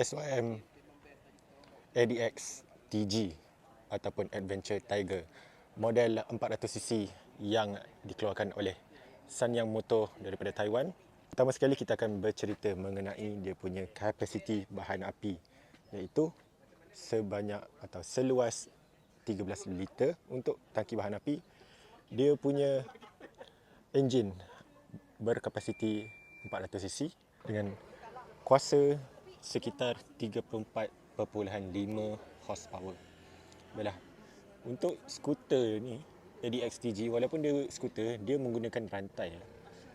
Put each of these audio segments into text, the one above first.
SYM ADX TG ataupun Adventure Tiger model 400cc yang dikeluarkan oleh Sanyang Motor daripada Taiwan. Pertama sekali kita akan bercerita mengenai dia punya kapasiti bahan api iaitu sebanyak atau seluas 13 liter untuk tangki bahan api. Dia punya enjin berkapasiti 400cc dengan kuasa sekitar 34.5 horsepower. Baiklah. Untuk skuter ni ADXTG walaupun dia skuter dia menggunakan rantai.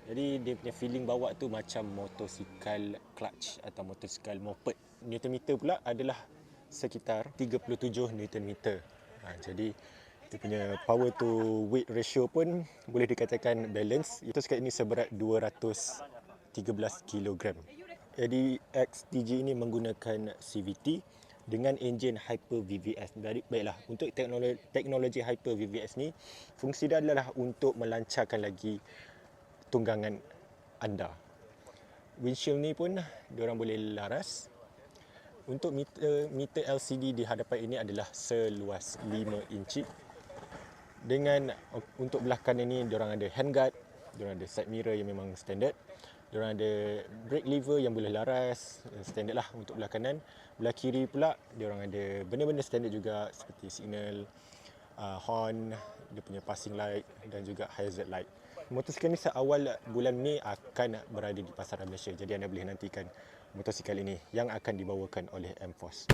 Jadi dia punya feeling bawa tu macam motosikal clutch atau motosikal moped. Newton meter pula adalah sekitar 37 Newton meter. Ha, jadi dia punya power to weight ratio pun boleh dikatakan balance. Itu sekarang ini seberat 213 kg. ADX TG ini menggunakan CVT dengan enjin Hyper VVS. Jadi baiklah untuk teknologi, teknologi Hyper VVS ni fungsi dia adalah untuk melancarkan lagi tunggangan anda. Windshield ni pun diorang boleh laras. Untuk meter, meter LCD di hadapan ini adalah seluas 5 inci. Dengan untuk belah kanan ini diorang ada handguard, diorang ada side mirror yang memang standard. Diorang ada brake lever yang boleh laras, standard lah untuk belah kanan. Belah kiri pula diorang ada benda-benda standard juga seperti signal, uh, horn, dia punya passing light dan juga hazard light. Motosikal ni seawal bulan Mei akan berada di pasaran Malaysia. Jadi anda boleh nantikan motosikal ini yang akan dibawakan oleh M-Force.